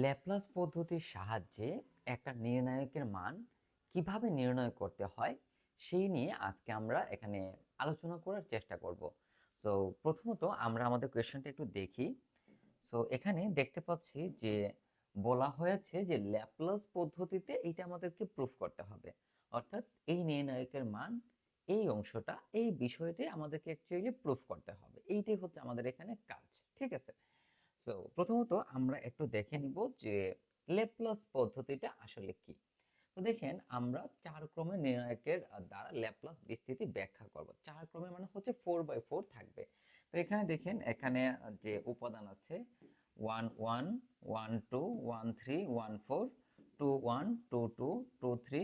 Laplace পদ্ধতির সাহায্যে একটা নির্ণায়কের মান কীভাবে নির্ণয় করতে হয়, সেই নিয়ে আজকে আমরা এখানে আলোচনা করার চেষ্টা করব। সো প্রথমত আমরা আমাদের কোয়েশ্চেনটা একটু দেখি। সো এখানে দেখতে পাচ্ছি যে বলা হয়েছে যে ল্যাপ্লাস পদ্ধতিতে এইটা আমাদেরকে প্রুফ করতে হবে। অর্থাৎ এই নির্ণায়কের মান, এই অংশটা, এই বিষয়টি আমাদেরকে অ্যাকচুয়ালি প্রুফ করতে হবে। এইটাই হচ্ছে আমাদের এখানে কাজ, ঠিক আছে? সো প্রথমত আমরা একটু দেখে নিব যে ল্যাপ্লাস পদ্ধতিটা আসলে কি। তো দেখেন, আমরা চার ক্রমের নির্ণায়কের দ্বারা ল্যাপ্লাস বিস্তৃতি ব্যাখ্যা করব। চার ক্রমের মানে হচ্ছে ফোর বাই ফোর থাকবে। তো এখানে দেখেন, এখানে যে উপাদান আছে one one one two one three one four two one two two two three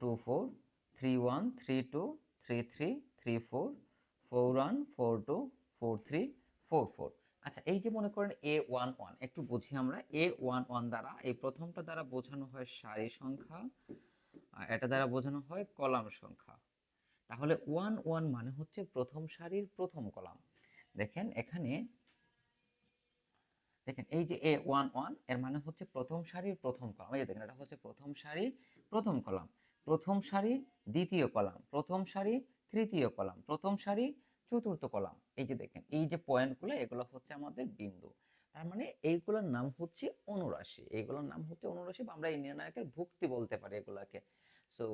two four three one three two three three three four four one four two four three four four আচ্ছা এই যে মনে করেন এ one one একটু বুঝি আমরা। এ one one দ্বারা এই প্রথমটা দ্বারা বোঝানো হয় সারি সংখ্যা এটা দ্বারা বোঝানো হয় কলাম সংখ্যা। তাহলে ওয়ান ওয়ান মানে হচ্ছে প্রথম সারির প্রথম কলাম। দেখেন এখানে, দেখেন এই যে এ ওয়ান ওয়ানের মানে হচ্ছে প্রথম সারির প্রথম কলাম। এই যে দেখেন, এটা হচ্ছে প্রথম সারি প্রথম কলাম। প্রথম সারি দ্বিতীয় কলাম। প্রথম সারি তৃতীয় কলাম। প্রথম সারি চতুর্থ কলাম। এই যে দেখেন, এই যে পয়েন্টগুলো এগুলো হচ্ছে আমাদের বিন্দু। তার মানে এইগুলোর নাম হচ্ছে অনুরাশি। এইগুলোর নাম হচ্ছে অনুরাশি বা আমরা এই নির্ণায়কের ভুক্তি বলতে পারি এগুলাকে। সো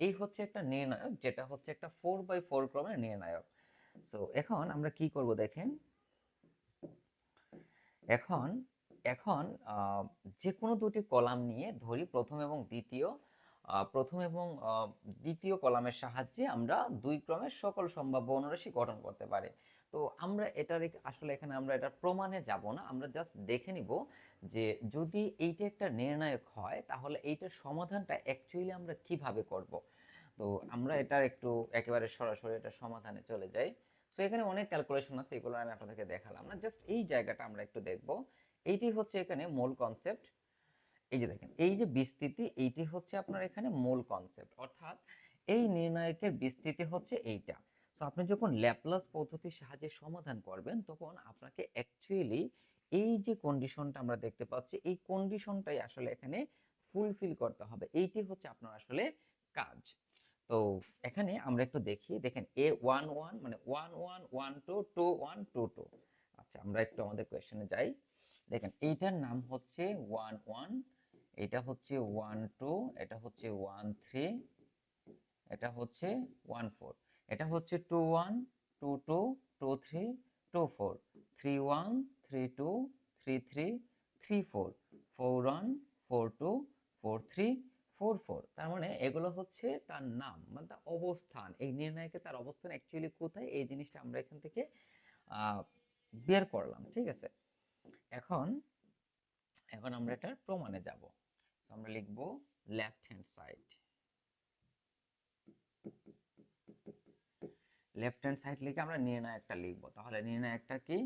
এই হচ্ছে একটা নির্ণায়ক, যেটা হচ্ছে একটা ফোর বাই ফোর ক্রমের নির্ণায়ক। সো এখন আমরা কি করব দেখেন? এখন এখন যে কোনো দুটি কলাম নিয়ে ধরি প্রথম এবং দ্বিতীয়। প্রথম এবং দ্বিতীয় কলামের সাহায্যে আমরা দুই ক্রমের সকল সম্ভাব্য অনুরাশি গঠন করতে পারি। তো আমরা এটার আসলে এখানে আমরা এটার প্রমাণে যাব না, আমরা জাস্ট দেখে নিব যে যদি এইটা একটা নির্ণায়ক হয়, তাহলে এইটার সমাধানটা অ্যাকচুয়ালি আমরা কীভাবে করব। তো আমরা এটার একটু একেবারে সরাসরি এটা সমাধানে চলে যাই। তো এখানে অনেক ক্যালকুলেশন আছে, এগুলো আমি আপনাদেরকে দেখালাম না জাস্ট এই জায়গাটা আমরা একটু দেখব। এইটি হচ্ছে এখানে মূল কনসেপ্ট এই যে দেখেন, এই যে বিস্তৃতি, এইটি হচ্ছে আপনার এখানে মূল কনসেপ্ট অর্থাৎ এই নির্ণায়কের বিস্তৃতি হচ্ছে এইটা। তো আপনি যখন ল্যাপ্লাস পদ্ধতির সাহায্যে সমাধান করবেন, তখন আপনাকে অ্যাকচুয়ালি এই যে কন্ডিশনটা আমরা দেখতে পাচ্ছি, এই কন্ডিশনটাই আসলে এখানে ফুলফিল করতে হবে। এইটি হচ্ছে আপনার আসলে কাজ। তো এখানে আমরা একটু দেখি, দেখেন এ ওয়ান ওয়ান মানে one one one two two one two two আচ্ছা আমরা একটু আমাদের কোয়েশনে যাই। দেখেন, এইটার নাম হচ্ছে ওয়ান ওয়ান এটা হচ্ছে ওয়ান টু এটা হচ্ছে ওয়ান থ্রি এটা হচ্ছে ওয়ান ফোর এটা হচ্ছে two one two two two three two four three one three two three three three four four one four two four three four four তার মানে এগুলো হচ্ছে তার নাম মানে তার অবস্থান। এই নির্ণয়কে তার অবস্থান অ্যাকচুয়ালি কোথায়? এই জিনিসটা আমরা এখান থেকে বের করলাম, ঠিক আছে? এখন এখন আমরা এটার প্রমাণে যাব। আমরা লিখব left hand side left hand side লিখে আমরা নির্ণায়কটা লিখব। তাহলে নির্ণায়কটা কি?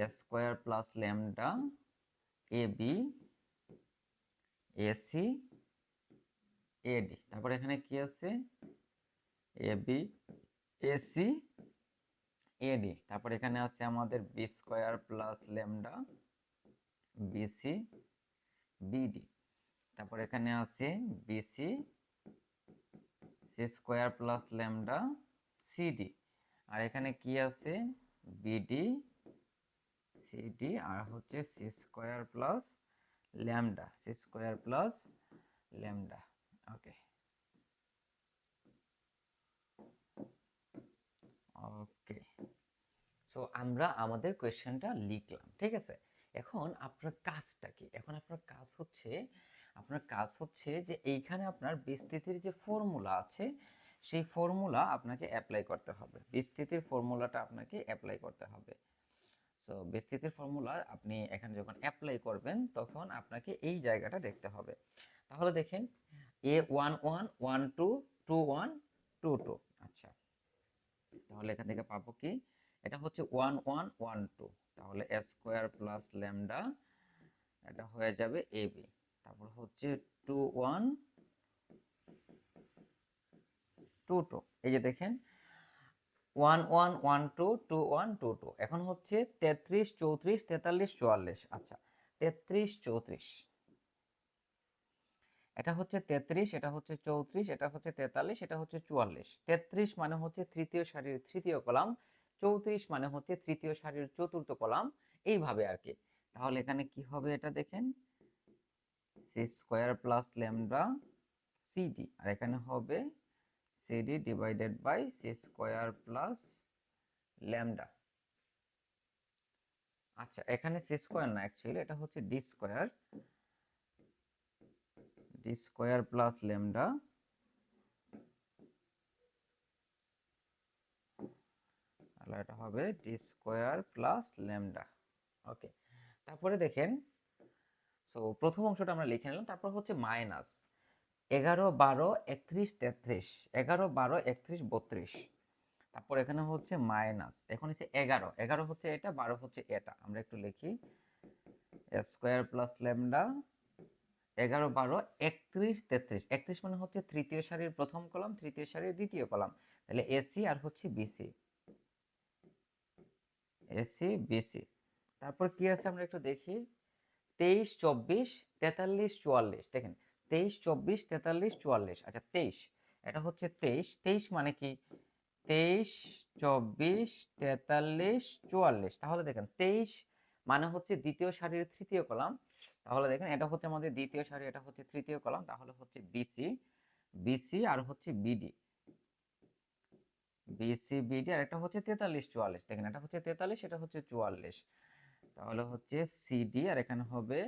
A square plus lambda A B AC AD তারপর এখানে কি আছে? এ বি এসি এডি তারপর এখানে আছে আমাদের B square plus lambda BC BD তারপর এখানে আছে BC C square plus lambda CD আর এখানে কি আছে? বিডি সিডি আর হচ্ছে C square plus lambda C square plus lambda okay okay so আমরা আমাদের কোয়েশ্চেনটা লিখলাম, ঠিক আছে? এখন আপনার কাজটা কি? এখন আপনার কাজ হচ্ছে, আপনার কাজ হচ্ছে যে এইখানে আপনার বিস্তৃতির যে ফর্মুলা আছে সেই ফর্মুলা আপনাকে অ্যাপ্লাই করতে হবে। বিস্তৃতির ফর্মুলাটা আপনাকে অ্যাপ্লাই করতে হবে। সো বিস্তৃতির ফর্মুলা আপনি এখানে যখন অ্যাপ্লাই করবেন, তখন আপনাকে এই জায়গাটা দেখতে হবে। তাহলে দেখেন A one one one two two one two two আচ্ছা। তাহলে এখান থেকে পাবো কি? এটা হচ্ছে ওয়ান ওয়ান ওয়ান টু তাহলে এ স্কোয়ার প্লাস ল্যামডা এটা হয়ে যাবে এ বি তারপর হচ্ছে টু ওয়ান টু টু এই যে দেখেন one one one two two one two two এখন হচ্ছে তেত্রিশ, চৌত্রিশ, তেতাল্লিশ, চুয়াল্লিশ আচ্ছা তেত্রিশ, চৌত্রিশ, এটা হচ্ছে তেত্রিশ, এটা হচ্ছে চৌত্রিশ, এটা হচ্ছে তেতাল্লিশ, এটা হচ্ছে চুয়াল্লিশ, তেত্রিশ মানে হচ্ছে তৃতীয় সারির তৃতীয় কলাম, চৌত্রিশ মানে হচ্ছে তৃতীয় সারির চতুর্থ কলাম, এইভাবে আর কি, তাহলে এখানে কি হবে এটা দেখেন C square plus lambda CD আর এখানে হবে CD divided by C square plus lambda আচ্ছা এখানে সি স্কোয়ার না অ্যাকচুয়ালি এটা হচ্ছে D square D square plus lambda তাহলে এটা হবে D square plus lambda okay তারপরে দেখেন সো প্রথম অংশটা আমরা লিখে নিলাম, তারপর হচ্ছে মাইনাস এগারো, বারো, একত্রিশ, তেত্রিশ। এগারো, বারো, একত্রিশ, বত্রিশ। তারপর এখানে হচ্ছে মাইনাস। এখন হচ্ছে এগারো। এগারো হচ্ছে এটা, বারো হচ্ছে এটা। আমরা একটু লিখি। Square plus lambda. এগারো, বারো, একত্রিশ, তেত্রিশ। একত্রিশ মানে হচ্ছে তৃতীয় সারির প্রথম কলাম, তৃতীয় সারির দ্বিতীয় কলাম। তাহলে এসি আর হচ্ছে বিসি এসি বিসি তারপর কি আছে আমরা একটু দেখি। তেইশ, চব্বিশ, তেতাল্লিশ, চুয়াল্লিশ। দেখেন তেইশ, চব্বিশ, তেতাল্লিশ, চুয়াল্লিশ। আচ্ছা তেইশ। এটা হচ্ছে তেইশ। তেইশ মানে কি? তেইশ, চব্বিশ, তেতাল্লিশ, চুয়াল্লিশ। তাহলে দেখেন, তেইশ মানে হচ্ছে দ্বিতীয় সারির তৃতীয় কলাম। তাহলে দেখেন, এটা হচ্ছে আমাদের দ্বিতীয় সারি, এটা হচ্ছে তৃতীয় কলাম। তাহলে হচ্ছে বিসি বিসি আর হচ্ছে বিডি বিসি বিডি আর এটা হচ্ছে তেতাল্লিশ, চুয়াল্লিশ। দেখেন, এটা হচ্ছে তেতাল্লিশ, এটা হচ্ছে চুয়াল্লিশ। তাহলে হচ্ছে সিডি আর এখানে হবে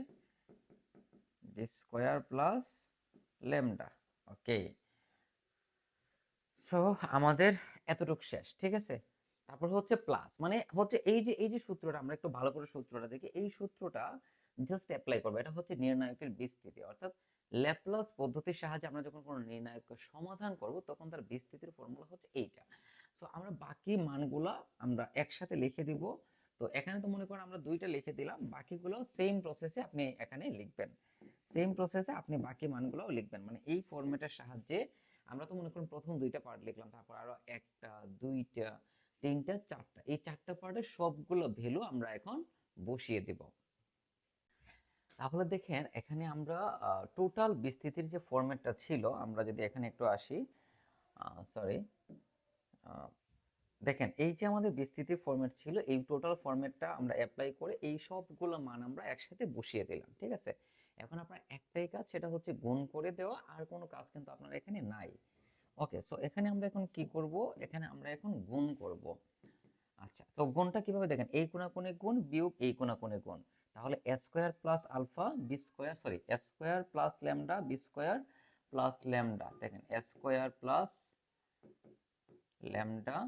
D square plus lambda okay so আমাদের এতটুকু শেষ, ঠিক আছে? তারপর হচ্ছে প্লাস মানে হচ্ছে এই যে এই যে সূত্রটা, আমরা একটু ভালো করে সূত্রটা দেখি, এই সূত্রটা জাস্ট অ্যাপ্লাই করব। এটা হচ্ছে নির্ণায়কের বিস্তৃতি, অর্থাৎ ল্যাপ্লাস পদ্ধতির সাহায্যে আমরা যখন কোনো নির্ণায়ককে সমাধান করব, তখন তার বিস্তৃতির ফর্মুলা হচ্ছে এইটা। সো আমরা বাকি মানগুলো আমরা একসাথে লিখে দিব। তো এখানে তো মনে করেন আমরা দুইটা লিখে দিলাম, বাকিগুলো সেম প্রসেসে আপনি এখানে লিখবেন। সেম প্রসেসে আপনি বাকি মানগুলোও লিখবেন। মানে এই ফরম্যাটের সাহায্যে আমরা তো মনে করেন প্রথম দুইটা পার্ট লিখলাম, তারপর আরও একটা, দুইটা, তিনটা, চারটা। এই চারটা পার্টের সবগুলো ভ্যালু আমরা এখন বসিয়ে দেব। তাহলে দেখেন, এখানে আমরা টোটাল বিস্তৃতির যে ফরম্যাটটা ছিল, আমরা যদি এখানে একটু আসি সরি দেখেন, এই যে আমাদের বিস্তৃতির ফরম্যাট ছিল, এই টোটাল ফরম্যাটটা আমরা অ্যাপ্লাই করে এই সবগুলো মান আমরা একসাথে বসিয়ে দিলাম, ঠিক আছে? এখন আপনার একটাই কাজ সেটা হচ্ছে গুণ করে দেওয়া, আর কোনো কাজ কিন্তু আপনার এখানে নাই। ওকে সো এখানে আমরা এখন কি করব? এখানে আমরা এখন গুণ করব। আচ্ছা তো গুণটা কীভাবে দেখেন? এই কোণা কোণে গুণ, বিয়োগ এই কোণা কোণে গুণ। তাহলে square plus alpha B square sorry square plus lambda B square plus lambda দেখেন square plus lambda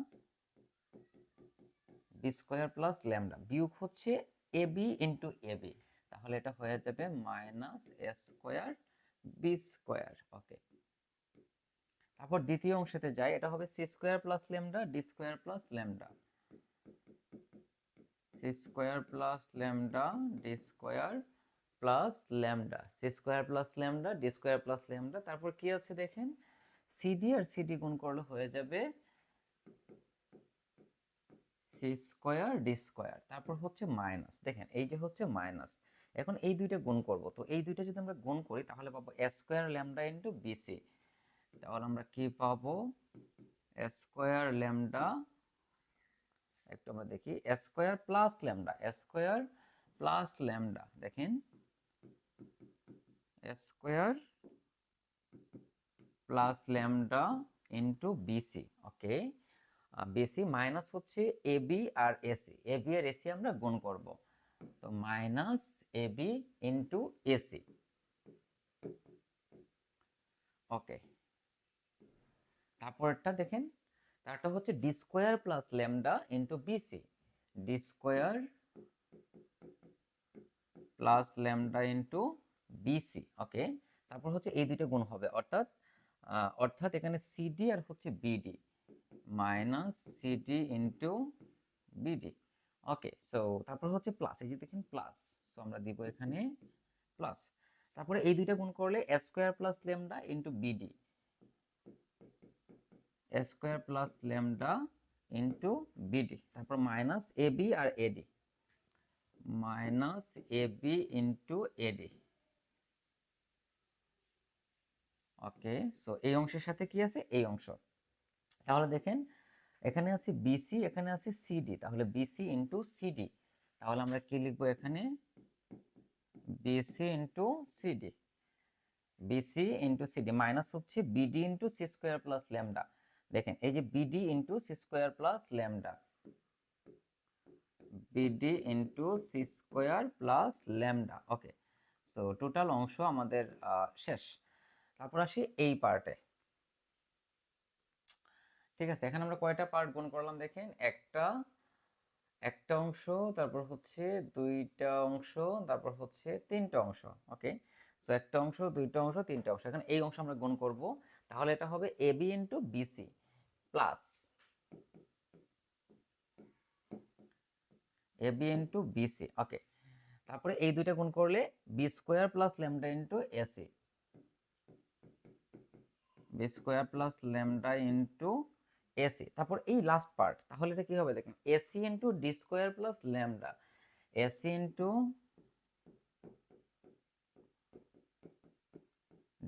B square plus lambda বিয়োগ হচ্ছে A B into A B তাহলে এটা হয়ে যাবে minus A square B square, okay. তারপর দ্বিতীয় অংশতে যাই, এটা হবে C square plus lambda, D square plus lambda. C square plus lambda, D square plus lambda. C square plus lambda, D square plus lambda, তারপর কি আছে দেখেন? সিডি আর সিডি গুণ করলে হয়ে যাবে সি স্কোয়ার, ডি স্কোয়ার। তারপর হচ্ছে মাইনাস। দেখেন, এই যে হচ্ছে মাইনাস। এখন এই দুইটা গুণ করব। তো এই দুইটা যদি আমরা গুণ করি, তাহলে পাবো স্কোয়ার ল্যামডা ইন্টু বিসি তাহলে আমরা কি পাবো? এ স্কোয়ার ল্যামডা একটু আমরা দেখি square plus lambda square plus lambda দেখেন A square plus lambda into BC okay BC minus হচ্ছে এবি আর এসি এবি আর এসি আমরা গুণ করব। তো minus AB into AC okay তারপরটা দেখেন, তারটা হচ্ছে D square plus lambda into BC D square plus lambda into BC okay তারপর হচ্ছে এই দুইটা গুণ হবে, অর্থাৎ অর্থাৎ এখানে সিডি আর হচ্ছে BD minus CD into BD okay so তারপর হচ্ছে প্লাস এই যে দেখেন প্লাস সো আমরা দিব এখানে প্লাস তারপরে এই দুইটা গুণ করলে square plus lambda into BD square plus lambda BD তারপর minus A B R AD minus A B into AD okay so এই অংশের সাথে কি আছে? এই অংশ। তাহলে দেখেন এখানে আছে বিসি এখানে আছে সিডি তাহলে বিসি ইন্টু সিডি তাহলে আমরা কি লিখব এখানে? BC into CD BC into CD minus হচ্ছে BD into C square plus lambda দেখেন, এই যে BD into C square plus lambda BD into C square plus lambda okay so total অংশ আমাদের শেষ। তারপর আসি এই পার্টে ঠিক আছে, এখানে আমরা কয়টা পার্ট গুণ করলাম দেখেন? একটা একটা অংশ, তারপর হচ্ছে দুইটা অংশ, তারপর হচ্ছে তিনটা অংশ ওকে সো একটা অংশ, দুইটা অংশ, তিনটা অংশ, এখানে এই অংশ আমরা গুণ করব, তাহলে এটা হবে A B into BC plus A B into BC okay তারপরে এই দুইটা গুণ করলে B square plus lambda into AC B square plus lambda into AC তারপর এই লাস্ট পার্ট তাহলে এটা কি হবে দেখেন AC into D square plus lambda AC into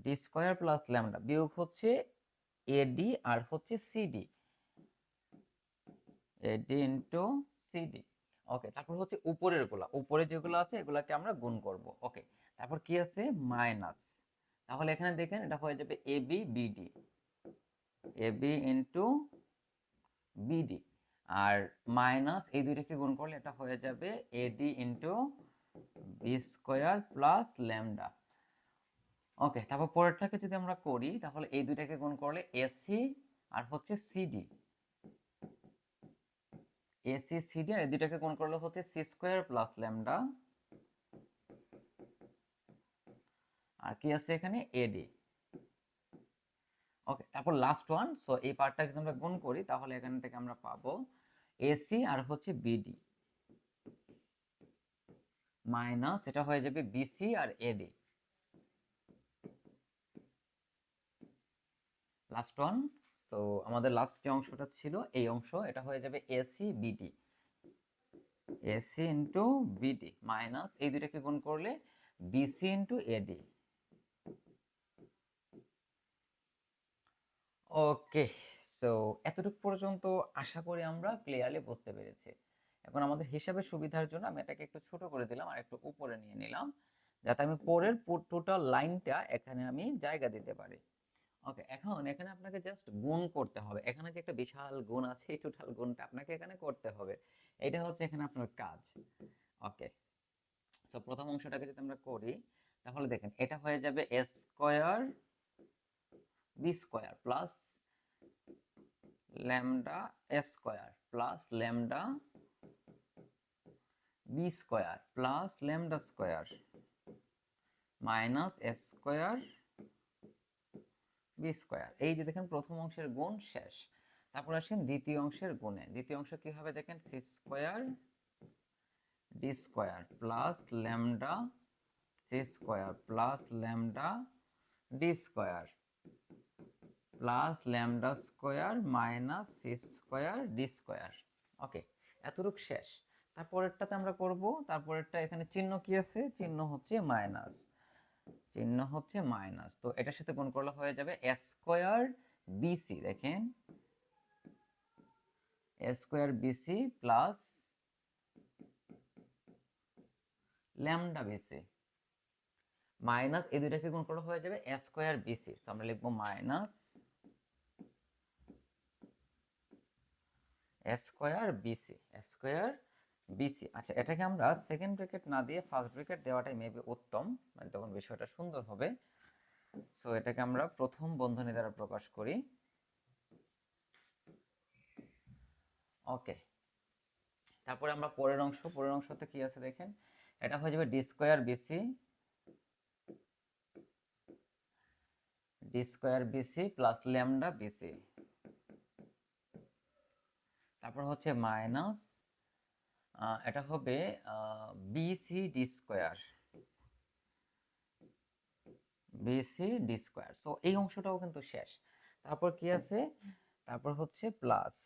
D square plus lambda বিয়োগ হচ্ছে এডি আর হচ্ছে CD AD into CD okay তারপর হচ্ছে উপরেরগুলা, উপরে যেগুলো আছে এগুলাকে আমরা গুণ করব ওকে তারপর কি আছে? মাইনাস তাহলে এখানে দেখেন এটা হয়ে যাবে A B BD A B into BD R minus এই দুইটাকে গুণ করলে এটা হয়ে যাবে AD into B square plus lambda okay তারপর পরেরটাকে যদি আমরা করি, তাহলে এই দুইটাকে গুণ করলে এসি আর হচ্ছে সিডি এসি সিডি আর এই দুইটাকে গুণ করলে হচ্ছে সি স্কোয়ার প্লাস ল্যামডা আর কি আছে এখানে? এডি ওকে তারপর লাস্ট ওয়ান সো এই পার্টটা যদি আমরা গুণ করি, তাহলে এখান থেকে আমরা পাবো এসি আর হচ্ছে বিডি মাইনাস এটা হয়ে যাবে বিসি আর এডি লাস্ট ওয়ান সো আমাদের লাস্ট যে অংশটা ছিল, এই অংশ এটা হয়ে যাবে AC BD AC into BD minus এই দুইটাকে গুণ করলে BC into AD okay so এতটুকু পর্যন্ত আশা করি আমরা ক্লিয়ারলি বুঝতে পেরেছি। এখন আমাদের হিসাবের সুবিধার জন্য আমি এটাকে একটু ছোট করে দিলাম আর একটু উপরে নিয়ে নিলাম যাতে আমি পরের টোটাল লাইনটা এখানে আমি জায়গা দিতে পারি। ওকে এখন এখানে আপনাকে জাস্ট গুণ করতে হবে। এখানে যে একটা বিশাল গুণ আছে এই টোটাল গুণটা আপনাকে এখানে করতে হবে। এটা হচ্ছে এখানে আপনার কাজ। ওকে সো প্রথম অংশটাকে যদি আমরা করি তাহলে দেখেন এটা হয়ে যাবে square B square plus lambda A square plus lambda B square plus lambda square minus A square B square এই যে দেখেন প্রথম অংশের গুণ শেষ। তারপর আসেন দ্বিতীয় অংশের গুণে। দ্বিতীয় অংশ কি হবে দেখেন? C square D square plus lambda C square plus lambda D square plus lambda square minus C square D square. Okay, এতটুক শেষ। তারপরেরটাতে আমরা করব, তারপরেরটা এখানে চিহ্ন কি আছে? চিহ্ন হচ্ছে মাইনাস। চিহ্ন হচ্ছে মাইনাস। তো এটার সাথে গুণ করলে হয়ে যাবে এ স্কোয়ার বিসি দেখেন। A square BC plus lambda BC minus এই দুইটাকে গুণ করলে হয়ে যাবে এ স্কোয়ার বিসি তো আমরা লিখব minus A square BC square BC. আচ্ছা এটাকে আমরা সেকেন্ড ব্র্যাকেট না দিয়ে ফার্স্ট ব্র্যাকেট দেওয়াটাই মেবি উত্তম মানে তখন বিষয়টা সুন্দর হবে। সো এটাকে আমরা প্রথম বন্ধনী দ্বারা প্রকাশ করি। ওকে তারপরে আমরা পরের অংশ, পরের অংশতে কি আছে দেখেন? এটা হয়ে যাবে D square BC D square BC plus lambda BC তারপর হচ্ছে মাইনাস এটা হবে BC D square BC D square so এই অংশটাও কিন্তু শেষ। তারপর কি আছে? তারপর হচ্ছে প্লাস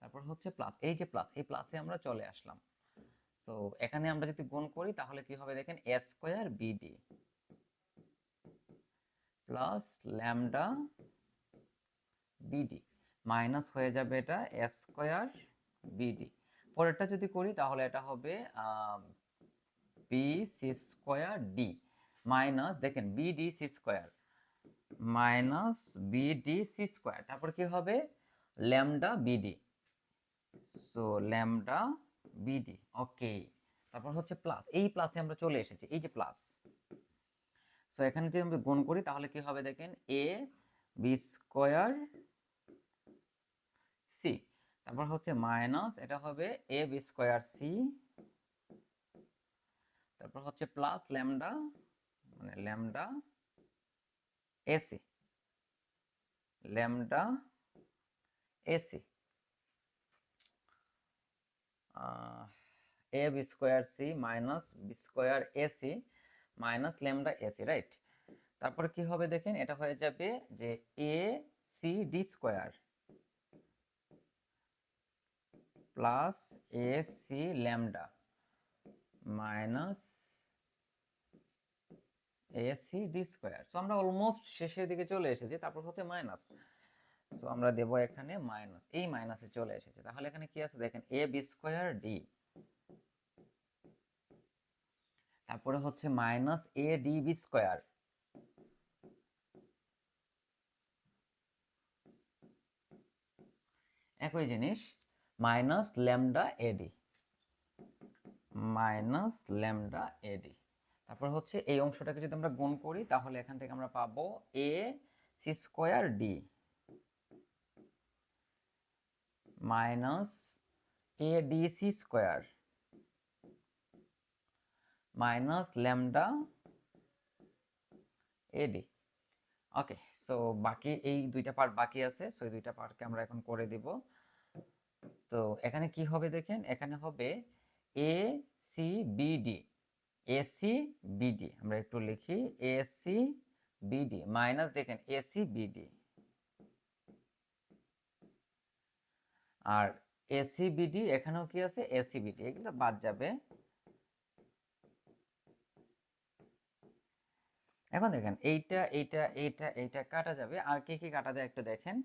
তারপর হচ্ছে প্লাস এই যে প্লাস এই প্লাসে আমরা চলে আসলাম। সো এখানে আমরা যদি গুণ করি, তাহলে কি হবে দেখেন? A square BD plus lambda BD minus হয়ে যাবে এটা এ স্কোয়ার বিডি। পরেরটা যদি করি, তাহলে এটা হবে B C square D minus, দেখেন, BD C square minus BD C square. তারপর কি হবে? Lambda BD. So, lambda BD, okay. তারপর হচ্ছে প্লাস। এই প্লাসে আমরা চলে এসেছি। এই যে প্লাস। সো, এখানে যদি আমরা গুণ করি, তাহলে কি হবে দেখেন? এ বি স্কোয়ার তারপর হচ্ছে মাইনাস, এটা হবে এ বি স্কোয়ার সি তারপর হচ্ছে প্লাস ল্যামডা মানে lambda AC lambda AC A B square C minus B square AC minus lambda AC right তারপর কি হবে দেখেন, এটা হয়ে যাবে যে A C D square plus A C lambda minus A C D square. So আমরা অলমোস্ট শেষের দিকে চলে এসেছি, তারপর হচ্ছে মাইনাস সো আমরা দেব এখানে মাইনাস এই মাইনাসে চলে এসেছে। তাহলে এখানে কি আছে? দেখেন এ বি স্কোয়ার ডি তারপরে হচ্ছে minus A D B square একই জিনিস। Minus lambda AD minus lambda AD তারপর হচ্ছে এই অংশটাকে যদি আমরা গুণ করি, তাহলে এখান থেকে আমরা পাবো A C square D minus A D C square minus lambda AD okay so বাকি এই দুইটা পার্ট বাকি আছে সো এই দুইটা পার্টকে আমরা এখন করে দিব। তো এখানে কি হবে দেখেন? এখানে হবে A C BD AC BD আমরা একটু লিখি। এসি বিডি মাইনাস দেখেন এসি বিডি আর এসি বিডি এখানেও কি আছে? এ এসি বিডি এগুলো বাদ যাবে। এখন দেখেন, এইটা এইটা এইটা এইটা কাটা যাবে। আর কি কি কাটা যায় একটু দেখেন।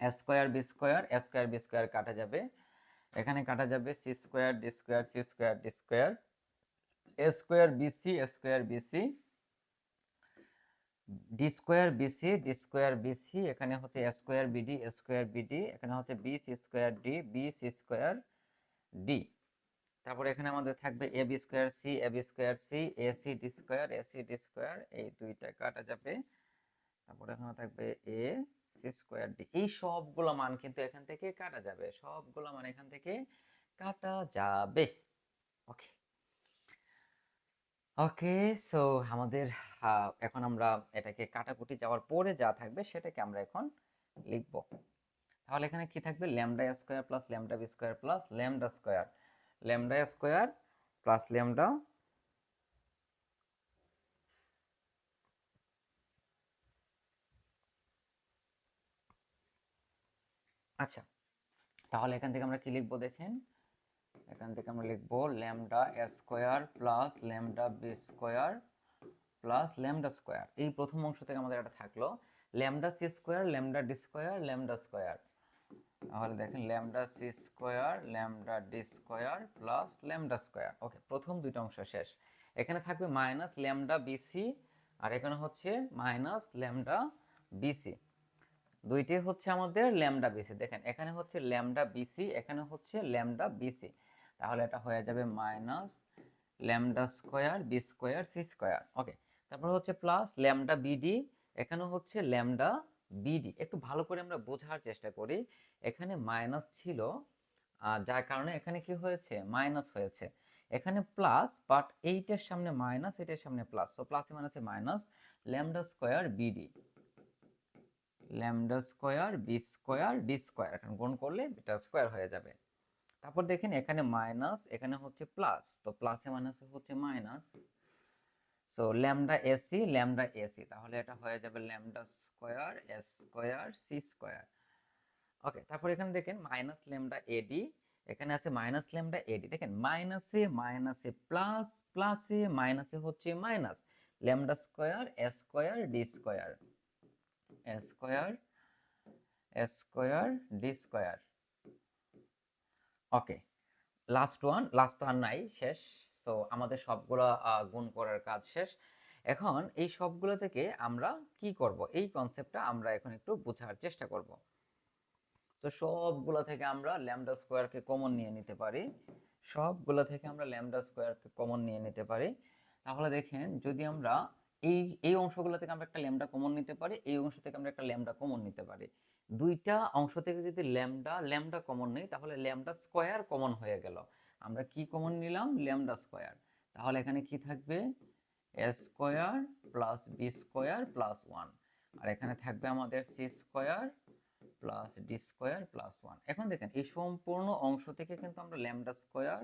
Square B square square B square কাটা যাবে। এখানে কাটা যাবে C square, D square, C square, D square. Square BC square BC D square BC D square BC এখানে হচ্ছে স্কোয়ার বিডি স্কোয়ার বিডি এখানে হচ্ছে B C square D, B C square D. তারপরে এখানে আমাদের থাকবে A B square C, A B square C, A C D square, A C D square, এই দুইটা কাটা যাবে। তারপরে এখানে থাকবে এ সি স্কোয়ার ডি এই সবগুলো মান কিন্তু এখান থেকে কাটা যাবে। সবগুলো মান এখান থেকে কাটা যাবে। ওকে ওকে সো আমাদের এখন আমরা এটাকে কাটাকুটি যাওয়ার পরে যা থাকবে সেটাকে আমরা এখন লিখব। তাহলে এখানে কি থাকবে? Lambda square plus lambda B square plus lambda square. Lambda square plus lambda আচ্ছা তাহলে এখান থেকে আমরা কি লিখব দেখেন? এখান থেকে আমরা লিখব lambda square plus lambda B square plus lambda square. এই প্রথম অংশ থেকে আমাদের এটা থাকল। Lambda C square, lambda D square, lambda square. তাহলে দেখেন lambda C square, lambda D square plus lambda square. Okay, প্রথম দুইটা অংশ শেষ। এখানে থাকবে মাইনাস ল্যামডা বিসি আর এখানে হচ্ছে মাইনাস ল্যামডা বিসি দুইটি হচ্ছে আমাদের ল্যামডা বিসি। দেখেন, এখানে হচ্ছে ল্যামডা বিসি, এখানে হচ্ছে ল্যামডা বিসি। তাহলে এটা হয়ে যাবে minus lambda square B square C square. Okay, তারপর হচ্ছে প্লাস ল্যামডা বিডি, এখানে হচ্ছে ল্যামডা বিডি। একটু ভালো করে আমরা বোঝার চেষ্টা করি। এখানে মাইনাস ছিল যার কারণে এখানে কি হয়েছে? মাইনাস হয়েছে। এখানে প্লাস, বাট এইটার সামনে মাইনাস, এটার সামনে প্লাস। সো প্লাসে মাইনাসে minus lambda square BD. Lambda square, B square, D square. এখন গুণ করলে এটা স্কোয়ার হয়ে যাবে। তারপর দেখেন এখানে মাইনাস, এখানে হচ্ছে প্লাস। তো প্লাসে মাইনাসে হচ্ছে minus. So lambda AC lambda AC. তাহলে এটা হয়ে যাবে lambda square, S square, C square. Okay, তারপর এখানে দেখেন মাইনাস ল্যামডা এডি। এখানে আছে মাইনাস ল্যামডা এডি। দেখেন মাইনাসে মাইনাসে প্লাস, প্লাসে মাইনাসে হচ্ছে minus. Lambda square, S square, D square. Square square, D square. Okay last one last one নাই, শেষ। সো আমাদের সবগুলো গুণ করার কাজ শেষ। এখন এই সবগুলো থেকে আমরা কি করব? এই কনসেপ্টটা আমরা এখন একটু বোঝার চেষ্টা করব। তো সবগুলো থেকে আমরা ল্যামডা স্কোয়ারকে কমন নিয়ে নিতে পারি। সবগুলো থেকে আমরা ল্যামডা স্কোয়ারকে কমন নিয়ে নিতে পারি। তাহলে দেখেন, যদি আমরা এই এই অংশগুলো থেকে আমরা একটা ল্যামডা কমন নিতে পারি, এই অংশ থেকে আমরা একটা ল্যামডা কমন নিতে পারি। দুইটা অংশ থেকে যদি ল্যামডা ল্যামডা কমন নেই, তাহলে ল্যামডা স্কোয়ার কমন হয়ে গেল। আমরা কি কমন নিলাম? ল্যামডা স্কোয়ার তাহলে এখানে কি থাকবে? Square plus B square plus one আর এখানে থাকবে আমাদের C square plus D square plus one এখন দেখেন, এই সম্পূর্ণ অংশ থেকে কিন্তু আমরা ল্যামডা স্কোয়ার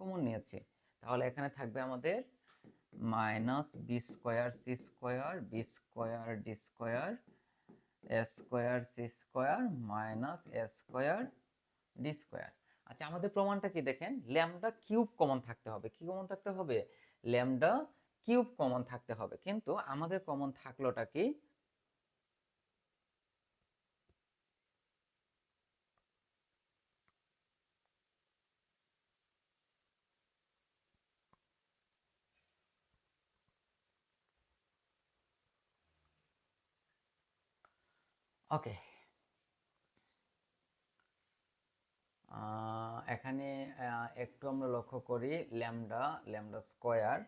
কমন নিয়েছি। তাহলে এখানে থাকবে আমাদের minus B square C square B square D square square C square minus square D square আচ্ছা আমাদের প্রমাণটা কি দেখেন? ল্যামডা কিউব কমন থাকতে হবে। কি কমন থাকতে হবে? ল্যামডা কিউব কমন থাকতে হবে। কিন্তু আমাদের কমন থাকলোটা কি? ওকে। এখানে একটু আমরা লক্ষ্য করি ল্যামডা ল্যামডা স্কোয়ার।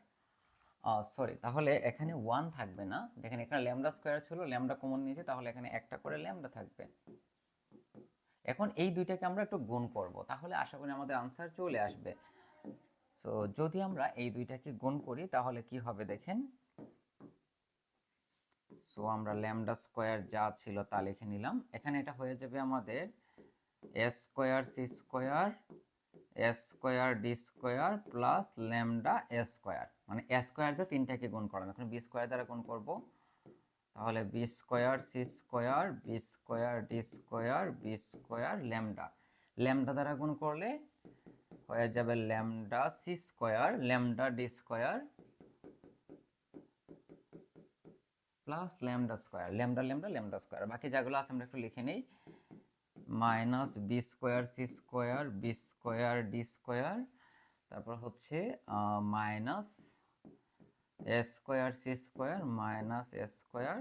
সরি, তাহলে এখানে ওয়ান থাকবে না। দেখেন এখানে ল্যামডা স্কোয়ার ছিল, ল্যামডা কমন নিয়েছে, তাহলে এখানে একটা করে ল্যামডা থাকবে। এখন এই দুইটাকে আমরা একটু গুণ করব, তাহলে আশা করি আমাদের আনসার চলে আসবে। সো যদি আমরা এই দুইটাকে গুণ করি, তাহলে কি হবে দেখেন? সো আমরা ল্যামডা স্কোয়ার যা ছিল তা লিখে নিলাম। এখানে এটা হয়ে যাবে আমাদের S square C square S square D square plus lambda S square. মানে এস স্কোয়ার দিয়ে তিনটাকে গুণ করলাম। এখন বি স্কোয়ার দ্বারা গুণ করব। তাহলে B square C square, B square D square, B square lambda. Lambda দ্বারা গুণ করলে হয়ে যাবে lambda C square, lambda D square plus lambda square lambda lambda lambda square বাকি যেগুলো আছে আমরা একটু লিখে নিই। Minus B square C square B square D square তারপর হচ্ছে minus A square C square minus A square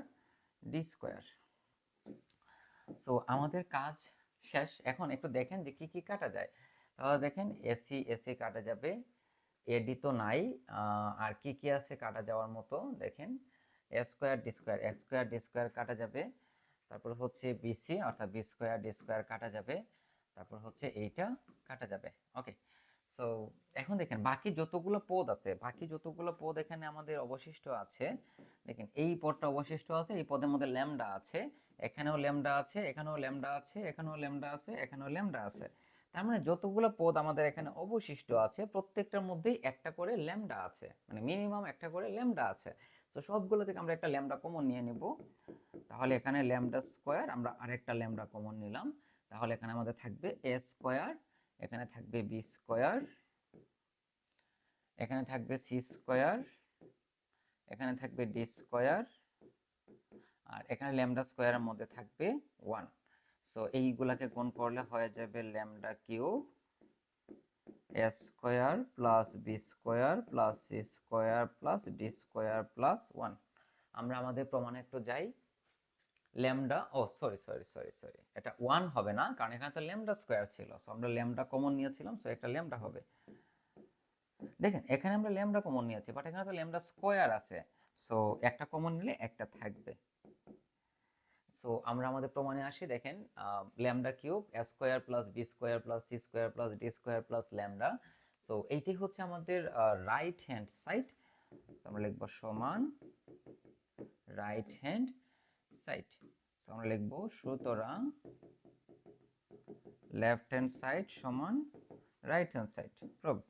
D square so আমাদের কাজ শেষ। এখন একটু দেখেন যে কি কি কাটা যায়। তাহলে দেখেন এসি এসি কাটা যাবে। এডি তো নাই আর কি কি আছে কাটা যাওয়ার মতো, দেখেন। Square D square A square D square কাটা যাবে। তারপর হচ্ছে বিসি অর্থাৎ বি স্কোয়ার ডি স্কোয়ার কাটা যাবে। তারপর হচ্ছে এইটা কাটা যাবে। ওকে সো এখন দেখেন, বাকি যতগুলো পদ আছে, বাকি যতগুলো পদ এখানে আমাদের অবশিষ্ট আছে, দেখেন এই পদটা অবশিষ্ট আছে, এই পদের মধ্যে ল্যামডা আছে, এখানেও ল্যামডা আছে, এখানেও ল্যামডা আছে, এখানেও ল্যামডা আছে, এখানেও ল্যামডা আছে। তার মানে যতগুলো পদ আমাদের এখানে অবশিষ্ট আছে, প্রত্যেকটার মধ্যেই একটা করে ল্যামডা আছে মানে মিনিমাম একটা করে ল্যামডা আছে। তো সবগুলো থেকে আমরা একটা ল্যামডা কমন নিয়ে নিব। তাহলে এখানে ল্যামডা স্কোয়ার আমরা আরেকটা ল্যামডা কমন নিলাম। তাহলে এখানে আমাদের থাকবে এ স্কোয়ার এখানে থাকবে বি স্কোয়ার এখানে থাকবে সি স্কোয়ার এখানে থাকবে ডি স্কোয়ার আর এখানে ল্যামডা স্কোয়ারের মধ্যে থাকবে ওয়ান সো এইগুলাকে গুণ করলে হয়ে যাবে lambda cube square plus B square plus C square plus D square plus one আমরা আমাদের প্রমাণে একটু যাই। ল্যামডা, ও সরি সরি সরি সরি এটা ওয়ান হবে না, কারণ এখানে তো ল্যামডা স্কোয়ার ছিল। সো আমরা ল্যামডা কমন নিয়েছিলাম সো একটা ল্যামডা হবে। দেখেন, এখানে আমরা ল্যামডা কমন নিয়েছি বাট এখানে তো ল্যামডা স্কোয়ার আছে। সো একটা কমন নিলে একটা থাকবে। সো আমরা আমাদের প্রমাণে আসি, দেখেন lambda cube A square plus B square plus C square plus D square plus lambda. So এইটি হচ্ছে আমাদের রাইট হ্যান্ড সাইড আমরা লিখব সমান রাইট হ্যান্ড সাইড সো আমরা লিখব সুতরাং লেফট হ্যান্ড সাইড সমান রাইট হ্যান্ড সাইড প্রুভড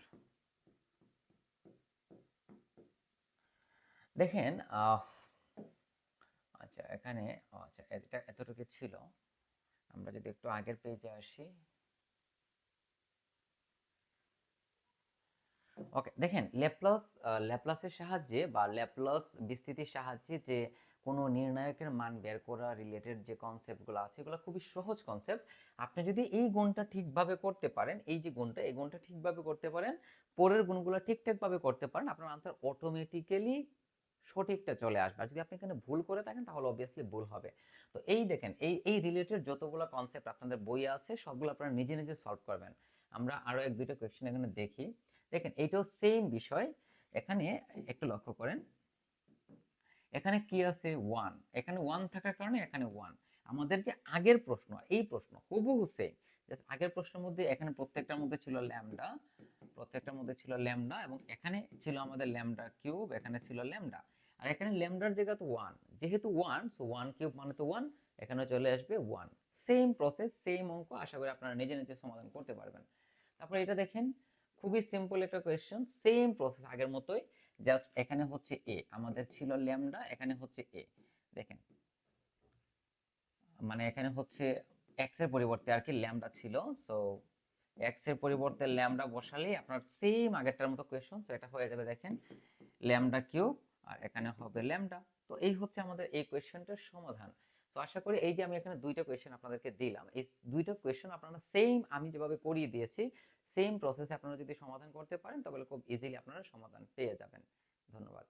দেখেন আচ্ছা এখানে আচ্ছা এটা এতটুকু ছিল। আমরা যদি একটু আগের পেজে আসি। ওকে দেখেন ল্যাপ্লাস ল্যাপ্লাসের সাহায্যে বা ল্যাপ্লাস বিস্তৃতির সাহায্যে যে কোনো নির্ণায়কের মান বের করা রিলেটেড যে কনসেপ্টগুলো আছে, এগুলো খুবই সহজ কনসেপ্ট আপনি যদি এই গুণটা ঠিকভাবে করতে পারেন, এই যে গুণটা, এই গুণটা ঠিকভাবে করতে পারেন, পরের গুণগুলো ঠিকঠাকভাবে করতে পারেন, আপনার আনসার অটোমেটিক্যালি সঠিকটা চলে আসবে। আর যদি আপনি এখানে ভুল করে থাকেন, তাহলে অবভিয়াসলি ভুল হবে। তো এই দেখেন, এই এই রিলেটেড যতগুলো কনসেপ্ট আপনাদের বই আছে, সবগুলো আপনারা নিজে নিজে সলভ করবেন। আমরা আরও এক, দুইটা কোয়েশ্চেন এখানে দেখি। দেখেন এইটাও সেম বিষয়। এখানে একটু লক্ষ্য করেন। এখানে কি আছে? ওয়ান এখানে ওয়ান থাকার কারণে এখানে ওয়ান আমাদের যে আগের প্রশ্ন এই প্রশ্ন হুবহু সেম জাস্ট আগের প্রশ্নের মধ্যে এখানে প্রত্যেকটার মধ্যে ছিল ল্যামডা প্রত্যেকটার মধ্যে ছিল ল্যামডা এবং এখানে ছিল আমাদের ল্যামডা কিউব এখানে ছিল ল্যামডা আর এখানে ল্যামডার জায়গা তো ওয়ান যেহেতু ওয়ান সো ওয়ান কিউব মানে তো ওয়ান এখানে চলে আসবে ওয়ান সেম প্রসেস সেম অঙ্ক, আশা করি আপনারা নিজে নিজে সমাধান করতে পারবেন। তারপরে এটা দেখেন, খুবই সিম্পল একটা কোয়েশ্চেন সেম প্রসেস আগের মতোই জাস্ট এখানে হচ্ছে এ আমাদের ছিল ল্যামডা, এখানে হচ্ছে এ দেখেন মানে এখানে হচ্ছে এক্সের পরিবর্তে আর কি ল্যামডা ছিল সো এক্সের পরিবর্তে ল্যামডা বসালেই আপনার সেম আগেরটার মতো কোয়েশ্চন সো এটা হয়ে যাবে দেখেন, ল্যামডা কিউব আর এখানে হবে ল্যামডা। তো এই হচ্ছে আমাদের এই কোয়েশ্চেনটার সমাধান। তো আশা করি এই যে আমি এখানে দুইটা কোয়েশ্চেন আপনাদেরকে দিলাম, এই দুইটা কোয়েশ্চেন আপনারা সেম আমি যেভাবে করিয়ে দিয়েছি সেম প্রসেসে আপনারা যদি সমাধান করতে পারেন, তাহলে খুব ইজিলি আপনারা সমাধান পেয়ে যাবেন। ধন্যবাদ।